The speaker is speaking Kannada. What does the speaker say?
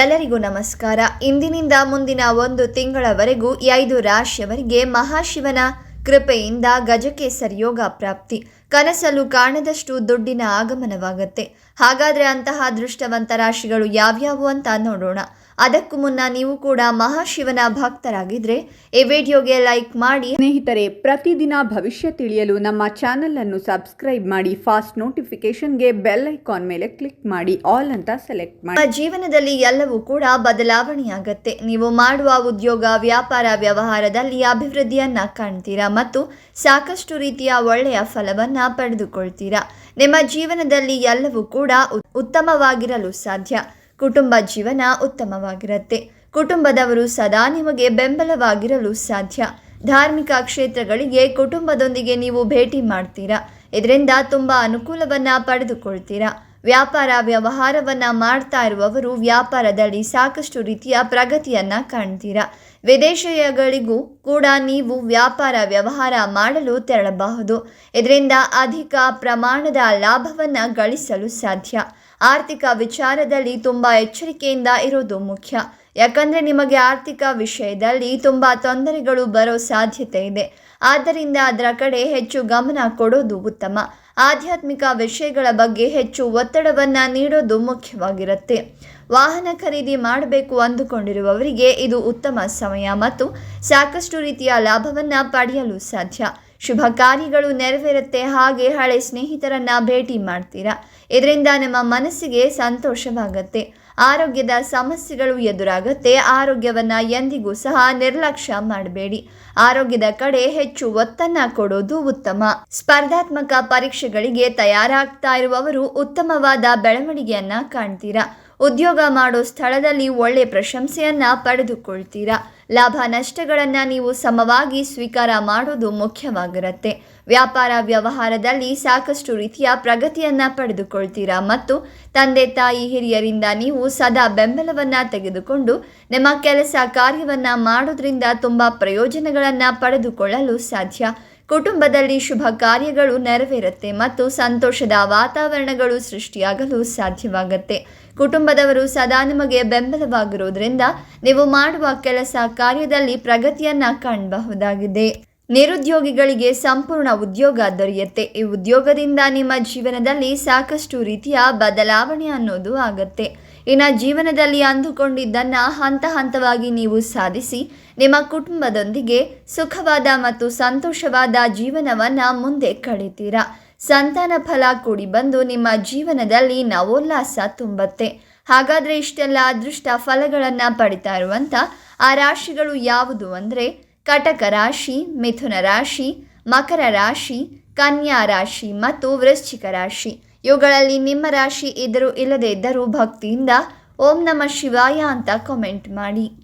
ಎಲ್ಲರಿಗೂ ನಮಸ್ಕಾರ. ಇಂದಿನಿಂದ ಮುಂದಿನ ಒಂದು ತಿಂಗಳವರೆಗೂ ಐದು ರಾಶಿಯವರಿಗೆ ಮಹಾಶಿವನ ಕೃಪೆಯಿಂದ ಗಜಕೇಸರಿ ಯೋಗ ಪ್ರಾಪ್ತಿ. ಕನಸಲು ಕಾಣದಷ್ಟು ದುಡ್ಡಿನ ಆಗಮನವಾಗತ್ತೆ. ಹಾಗಾದ್ರೆ ಅಂತಹ ಅದೃಷ್ಟವಂತ ರಾಶಿಗಳು ಯಾವ್ಯಾವು ಅಂತ ನೋಡೋಣ. ಅದಕ್ಕೂ ಮುನ್ನ ನೀವು ಕೂಡ ಮಹಾಶಿವನ ಭಕ್ತರಾಗಿದ್ರೆ ಈ ವಿಡಿಯೋಗೆ ಲೈಕ್ ಮಾಡಿ. ಸ್ನೇಹಿತರೆ ಪ್ರತಿದಿನ ಭವಿಷ್ಯ ತಿಳಿಯಲು ನಮ್ಮ ಚಾನೆಲ್ ಅನ್ನು ಸಬ್ಸ್ಕ್ರೈಬ್ ಮಾಡಿ ಫಾಸ್ಟ್ ನೋಟಿಫಿಕೇಶನ್ಗೆ ಬೆಲ್ ಐಕಾನ್ ಮೇಲೆ ಕ್ಲಿಕ್ ಮಾಡಿ ಆಲ್ ಅಂತ ಸೆಲೆಕ್ಟ್ ಮಾಡಿ. ನಿಮ್ಮ ಜೀವನದಲ್ಲಿ ಎಲ್ಲವೂ ಕೂಡ ಬದಲಾವಣೆಯಾಗತ್ತೆ. ನೀವು ಮಾಡುವ ಉದ್ಯೋಗ ವ್ಯಾಪಾರ ವ್ಯವಹಾರದಲ್ಲಿ ಅಭಿವೃದ್ಧಿಯನ್ನ ಕಾಣ್ತೀರಾ ಮತ್ತು ಸಾಕಷ್ಟು ರೀತಿಯ ಒಳ್ಳೆಯ ಫಲವನ್ನ ಪಡೆದುಕೊಳ್ತೀರಾ? ನಿಮ್ಮ ಜೀವನದಲ್ಲಿ ಎಲ್ಲವೂ ಕೂಡ ಉತ್ತಮವಾಗಿರಲು ಸಾಧ್ಯ. ಕುಟುಂಬ ಜೀವನ ಉತ್ತಮವಾಗಿರುತ್ತೆ. ಕುಟುಂಬದವರು ಸದಾ ನಿಮಗೆ ಬೆಂಬಲವಾಗಿರಲು ಸಾಧ್ಯ. ಧಾರ್ಮಿಕ ಕ್ಷೇತ್ರಗಳಿಗೆ ಕುಟುಂಬದೊಂದಿಗೆ ನೀವು ಭೇಟಿ ಮಾಡ್ತೀರಾ? ಇದರಿಂದ ತುಂಬ ಅನುಕೂಲವನ್ನ ಪಡೆದುಕೊಳ್ತೀರಾ? ವ್ಯಾಪಾರ ವ್ಯವಹಾರವನ್ನ ಮಾಡ್ತಾ ಇರುವವರು ವ್ಯಾಪಾರದಲ್ಲಿ ಸಾಕಷ್ಟು ರೀತಿಯ ಪ್ರಗತಿಯನ್ನ ಕಾಣ್ತೀರಾ. ವಿದೇಶಗಳಿಗೂ ಕೂಡ ನೀವು ವ್ಯಾಪಾರ ವ್ಯವಹಾರ ಮಾಡಲು ತೆರಳಬಹುದು. ಇದರಿಂದ ಅಧಿಕ ಪ್ರಮಾಣದ ಲಾಭವನ್ನ ಗಳಿಸಲು ಸಾಧ್ಯ. ಆರ್ಥಿಕ ವಿಚಾರದಲ್ಲಿ ತುಂಬ ಎಚ್ಚರಿಕೆಯಿಂದ ಇರೋದು ಮುಖ್ಯ. ಯಾಕಂದರೆ ನಿಮಗೆ ಆರ್ಥಿಕ ವಿಷಯದಲ್ಲಿ ತುಂಬ ತೊಂದರೆಗಳು ಬರೋ ಸಾಧ್ಯತೆ ಇದೆ. ಆದ್ದರಿಂದ ಅದರ ಕಡೆ ಹೆಚ್ಚು ಗಮನ ಕೊಡೋದು ಉತ್ತಮ. ಆಧ್ಯಾತ್ಮಿಕ ವಿಷಯಗಳ ಬಗ್ಗೆ ಹೆಚ್ಚು ಒತ್ತಡವನ್ನು ನೀಡೋದು ಮುಖ್ಯವಾಗಿರುತ್ತೆ. ವಾಹನ ಖರೀದಿ ಮಾಡಬೇಕು ಅಂದುಕೊಂಡಿರುವವರಿಗೆ ಇದು ಉತ್ತಮ ಸಮಯ ಮತ್ತು ಸಾಕಷ್ಟು ರೀತಿಯ ಲಾಭವನ್ನು ಪಡೆಯಲು ಸಾಧ್ಯ. ಶುಭ ಕಾರ್ಯಗಳು ನೆರವೇರುತ್ತೆ, ಹಾಗೆ ಹಳೆ ಸ್ನೇಹಿತರನ್ನ ಭೇಟಿ ಮಾಡ್ತೀರಾ? ಇದರಿಂದ ನಿಮ್ಮ ಮನಸ್ಸಿಗೆ ಸಂತೋಷವಾಗತ್ತೆ. ಆರೋಗ್ಯದ ಸಮಸ್ಯೆಗಳು ಎದುರಾಗುತ್ತೆ, ಆರೋಗ್ಯವನ್ನು ಎಂದಿಗೂ ಸಹ ನಿರ್ಲಕ್ಷ್ಯ ಮಾಡಬೇಡಿ. ಆರೋಗ್ಯದ ಕಡೆ ಹೆಚ್ಚು ಒತ್ತನ್ನ ಕೊಡೋದು ಉತ್ತಮ. ಸ್ಪರ್ಧಾತ್ಮಕ ಪರೀಕ್ಷೆಗಳಿಗೆ ತಯಾರಾಗ್ತಾ ಇರುವವರು ಉತ್ತಮವಾದ ಬೆಳವಣಿಗೆಯನ್ನ ಕಾಣ್ತೀರಾ. ಉದ್ಯೋಗ ಮಾಡೋ ಸ್ಥಳದಲ್ಲಿ ಒಳ್ಳೆ ಪ್ರಶಂಸೆಯನ್ನ ಪಡೆದುಕೊಳ್ತೀರಾ. ಲಾಭ ನಷ್ಟಗಳನ್ನ ನೀವು ಸಮವಾಗಿ ಸ್ವೀಕಾರ ಮಾಡೋದು ಮುಖ್ಯವಾಗಿರುತ್ತೆ. ವ್ಯಾಪಾರ ವ್ಯವಹಾರದಲ್ಲಿ ಸಾಕಷ್ಟು ರೀತಿಯ ಪ್ರಗತಿಯನ್ನ ಪಡೆದುಕೊಳ್ತೀರಾ? ಮತ್ತು ತಂದೆ, ತಾಯಿ, ಹಿರಿಯರಿಂದ ನೀವು ಸದಾ ಬೆಂಬಲವನ್ನ ತೆಗೆದುಕೊಂಡು ನಿಮ್ಮ ಕೆಲಸ ಕಾರ್ಯವನ್ನ ಮಾಡೋದ್ರಿಂದ ತುಂಬಾ ಪ್ರಯೋಜನಗಳನ್ನ ಪಡೆದುಕೊಳ್ಳಲು ಸಾಧ್ಯ. ಕುಟುಂಬದಲ್ಲಿ ಶುಭ ಕಾರ್ಯಗಳು ನೆರವೇರುತ್ತೆ ಮತ್ತು ಸಂತೋಷದ ವಾತಾವರಣಗಳು ಸೃಷ್ಟಿಯಾಗಲು ಸಾಧ್ಯವಾಗುತ್ತೆ. ಕುಟುಂಬದವರು ಸದಾ ನಿಮಗೆ ಬೆಂಬಲವಾಗಿರುವುದರಿಂದ ನೀವು ಮಾಡುವ ಕೆಲಸ ಕಾರ್ಯದಲ್ಲಿ ಪ್ರಗತಿಯನ್ನ ಕಾಣಬಹುದಾಗಿದೆ. ನಿರುದ್ಯೋಗಿಗಳಿಗೆ ಸಂಪೂರ್ಣ ಉದ್ಯೋಗ ದೊರೆಯುತ್ತೆ. ಈ ಉದ್ಯೋಗದಿಂದ ನಿಮ್ಮ ಜೀವನದಲ್ಲಿ ಸಾಕಷ್ಟು ರೀತಿಯ ಬದಲಾವಣೆ ಅನ್ನೋದು ಆಗತ್ತೆ. ಇನ್ನು ಜೀವನದಲ್ಲಿ ಅಂದುಕೊಂಡಿದ್ದನ್ನು ಹಂತ ಹಂತವಾಗಿ ನೀವು ಸಾಧಿಸಿ, ನಿಮ್ಮ ಕುಟುಂಬದೊಂದಿಗೆ ಸುಖವಾದ ಮತ್ತು ಸಂತೋಷವಾದ ಜೀವನವನ್ನು ಮುಂದೆ ಕಳೀತೀರಾ? ಸಂತಾನ ಫಲ ಕೂಡಿ ಬಂದು ನಿಮ್ಮ ಜೀವನದಲ್ಲಿ ನವೋಲ್ಲಾಸ ತುಂಬತ್ತೆ. ಹಾಗಾದರೆ ಇಷ್ಟೆಲ್ಲ ಅದೃಷ್ಟ ಫಲಗಳನ್ನು ಪಡಿತಾ ಇರುವಂಥ ಆ ರಾಶಿಗಳು ಯಾವುದು ಅಂದರೆ ಕಟಕ ರಾಶಿ, ಮಿಥುನ ರಾಶಿ, ಮಕರ ರಾಶಿ, ಕನ್ಯಾ ರಾಶಿ ಮತ್ತು ವೃಶ್ಚಿಕ ರಾಶಿ. ಇವುಗಳಲ್ಲಿ ನಿಮ್ಮ ರಾಶಿ ಇದ್ದರೂ ಇಲ್ಲದೇ ಇದ್ದರೂ ಭಕ್ತಿಯಿಂದ ಓಂ ನಮ ಶಿವಾಯ ಅಂತ ಕಾಮೆಂಟ್ ಮಾಡಿ.